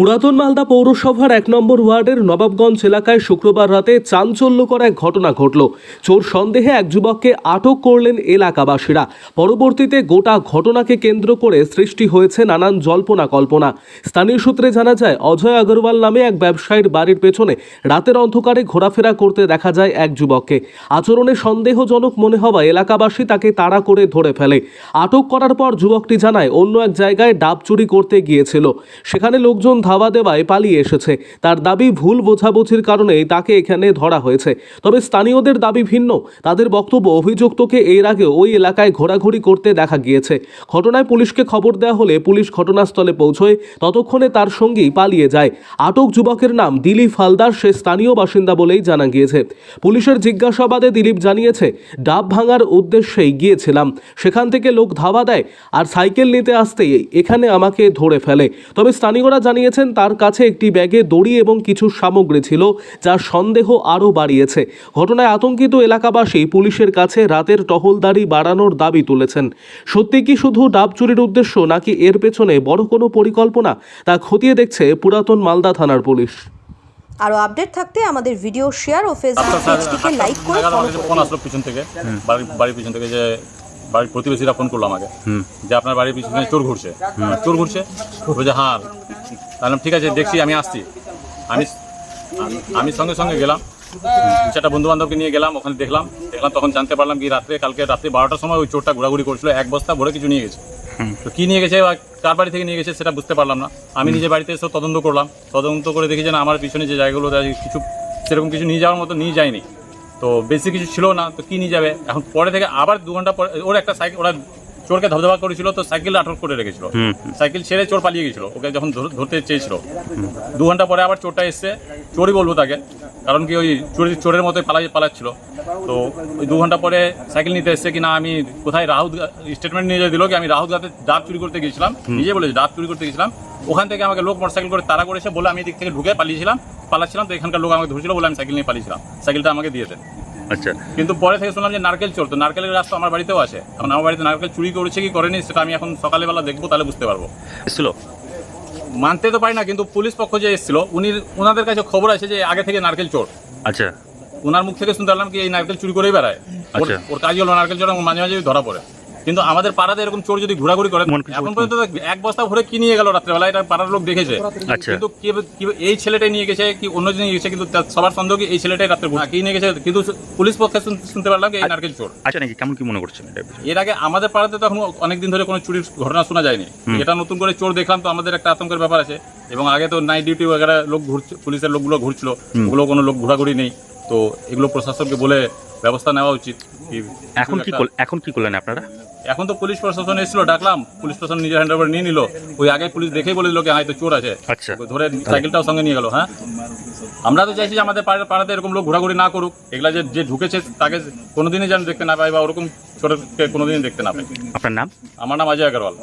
পুরাতন মালদা পৌরসভার এক নম্বর ওয়ার্ডের নবাবগঞ্জ এলাকায় শুক্রবার রাতে চাঞ্চল্যকর এক ঘটনা ঘটল। চোর সন্দেহে এক যুবককে আটক করলেন এলাকাবাসীরা। পরবর্তীতে গোটা ঘটনাকে কেন্দ্র করে সৃষ্টি হয়েছে নানান জল্পনা কল্পনা। স্থানীয় সূত্রে জানা যায়, অজয় আগরওয়াল নামে এক ব্যবসায়ীর বাড়ির পেছনে রাতের অন্ধকারে ঘোরাফেরা করতে দেখা যায় এক যুবককে। আচরণে সন্দেহজনক মনে হওয়া এলাকাবাসী তাকে তাড়া করে ধরে ফেলে। আটক করার পর যুবকটি জানায়, অন্য এক জায়গায় ডাব চুরি করতে গিয়েছিল। সেখানে লোকজন ধাওয়া দেওয়ায় পালিয়ে এসেছে। তার দাবি ভুল বোঝাবুঝির কারণেই তাকে এখানে ধরা হয়েছে। তবে স্থানীয়দের দাবি ভিন্ন। তাদের বক্তব্য অভিযুক্তকে এর আগে ওই এলাকায় ঘোরাঘুরি করতে দেখা গিয়েছে। ঘটনায় পুলিশকে খবর দেওয়া হলে পুলিশ ঘটনাস্থলে পৌঁছয়। ততক্ষণে তার সঙ্গী পালিয়ে যায়। আটক যুবকের নাম দিলীপ হালদার, সে স্থানীয় বাসিন্দা বলেই জানা গিয়েছে। পুলিশের জিজ্ঞাসাবাদে দিলীপ জানিয়েছে, ডাব ভাঙার উদ্দেশ্যেই গিয়েছিলাম। সেখান থেকে লোক ধাওয়া দেয় আর সাইকেল নিতে আসতেই এখানে আমাকে ধরে ফেলে। তবে স্থানীয়রা জানিয়েছেন তার কাছে একটি ব্যাগে দড়ি এবং কিছু সামগ্রী ছিল যা সন্দেহ আরও বাড়িয়েছে। ঘটনায় আতঙ্কিত এলাকাবাসী পুলিশের কাছে রাতের টহলদারি বাড়ানোর দাবি তুলেছেন। সত্যি কি শুধু ডাব চুরির উদ্দেশ্য নাকি এর পেছনে বড় কোনো পরিকল্পনা? তা খতিয়ে দেখছে পুরাতন মালদা থানার পুলিশ। আরও আপডেট থাকতে আমাদের ভিডিও শেয়ার ও ফেসবুক পেজটিকে লাইক করে ফলো করুন। পিছন থেকে বাড়ির পিছন থেকে যে বাড়ির প্রতিবেশীরা ফোন করল আমাকে। যে আপনার বাড়ির পিছনে চোর ঘুরছে। চোর ঘুরছে? বলছে হ্যাঁ তাহলে ঠিক আছে দেখছি আমি আসছি। আমি আমি সঙ্গে সঙ্গে গেলাম। চারটা বন্ধু বান্ধবকে নিয়ে গেলাম ওখানে দেখলাম। দেখলাম তখন জানতে পারলাম কি রাত্রে কালকে রাত্রে বারোটার সময় ওই চোরটা ঘোরাঘুরি করছিল এক বস্তা ভরে কিছু নিয়ে গেছে। তো কী নিয়ে গেছে বা কার বাড়ি থেকে নিয়ে গেছে সেটা বুঝতে পারলাম না। আমি নিজে বাড়িতে এসে তদন্ত করলাম। তদন্ত করে দেখি যে না আমার পিছনে যে জায়গাগুলো কিছু সেরকম কিছু নিয়ে যাওয়ার মতো নিয়ে যায়নি। তো বেশি কিছু ছিল না তো কি নিয়ে যাবে? এখন পরে থেকে আবার দু ঘণ্টা পরে ওর একটা সাইকেল ওরা চোরকে ধবধবা করেছিল তো সাইকেল আটক করে রেখেছিল। সাইকেল ছেড়ে চোর পালিয়ে গেছিল ওকে যখন ধরতে চেয়েছিল। দু ঘণ্টা পরে আবার চোরটা এসছে চোরই বলব তাকে কারণ কি ওই চোরের চোরের মতোই পালাই পালাচ্ছিল। তো ওই দু ঘণ্টা পরে সাইকেল নিতে এসছে কিনা আমি কোথায় রাহুত স্টেটমেন্ট নিয়ে দিল কি আমি রাহুত গাতে ডাব চুরি করতে গেছিলাম নিজে বলেছে ডাব চুরি করতে গেছিলাম। ওখান থেকে আমাকে লোক মোটরসাইকেল করে তাড়া করেছে বলে আমি এদিক থেকে ঢুকে পালিয়েছিলাম পালাচ্ছিলাম তো এখানকার লোক আমাকে ধরছিল বলে আমি সাইকেল নিয়ে পালিয়েছিলাম। সাইকেলটা আমাকে দিয়ে দেন। আচ্ছা। কিন্তু পরে থেকে শুনলাম যে নারকেল চলতো তো নারকেলের রাস্তা আমার বাড়িতেও আছে এখন আমার বাড়িতে নারকেল চুরি করেছে কি করেনি সেটা আমি এখন সকালবেলা দেখব তাহলে বুঝতে পারব। এসেছিল? মানতে তো পারি না কিন্তু পুলিশ পক্ষ যে এসেছিল উনি ওনাদের কাছে খবর আছে যে আগে থেকে নারকেল চোর। আচ্ছা। ওনার মুখ থেকে শুনতে পারলাম কি এই নারকেল চুরি করেই বেড়ায়। ওর- কাজ ওর কাজই হলো নারকেল চোর মাঝে মাঝে ধরা পড়ে। কিন্তু আমাদের পাড়াতে এরকম চোর যদি ঘোরাঘুরি করে এখন পর্যন্ত এক বস্তা ভরে কি নিয়ে গেল রাত্রেবেলা? এটা পাড়ার লোক দেখেছে। আচ্ছা। কিন্তু এই ছেলেটাই নিয়ে গেছে কি অন্য জিনিস গেছে কিন্তু সবার সন্দেহ কি এই ছেলেটাই রাত্রে ঘোরা কি নিয়ে গেছে? কিন্তু পুলিশ পক্ষে শুনতে পারলাম এই আচ্ছা। নারকেল চোর। আচ্ছা নাকি কেমন কি মনে করছেন এর আগে আমাদের পাড়াতে তো এখন অনেকদিন ধরে কোনো চুরির ঘটনা শোনা যায়নি। এটা নতুন করে চোর দেখলাম তো আমাদের একটা আতঙ্কের ব্যাপার আছে। এবং আগে তো নাইট ডিউটি লোক ঘুরছে পুলিশের লোকগুলো ঘুরছিল। ওগুলো কোনো লোক ঘোরাঘুরি নেই। তো এগুলো প্রশাসনকে বলে ব্যবস্থা নেওয়া উচিত। এখন কি এখন কি করলেন আপনারা? এখন তো পুলিশ প্রশাসন এসেছিল ডাকলাম। পুলিশ প্রশাসন নিজের হ্যান্ড নিয়ে নিল। ওই আগে পুলিশ দেখেই বলে দিল কি হয়তো চোর আছে। আচ্ছা। ধরে সাইকেলটাও সঙ্গে নিয়ে গেল হ্যাঁ। আমরা তো চাইছি যে আমাদের পাড়া- পাড়াতে এরকম লোক ঘোরাঘুরি না করুক। এগুলা যে যে ঢুকেছে তাকে কোনোদিনই যেন দেখতে না পাই বা ওরকম চোরকে কোনোদিনই দেখতে না পাই আপনার নাম? আমার নাম অজয় আগরওয়াল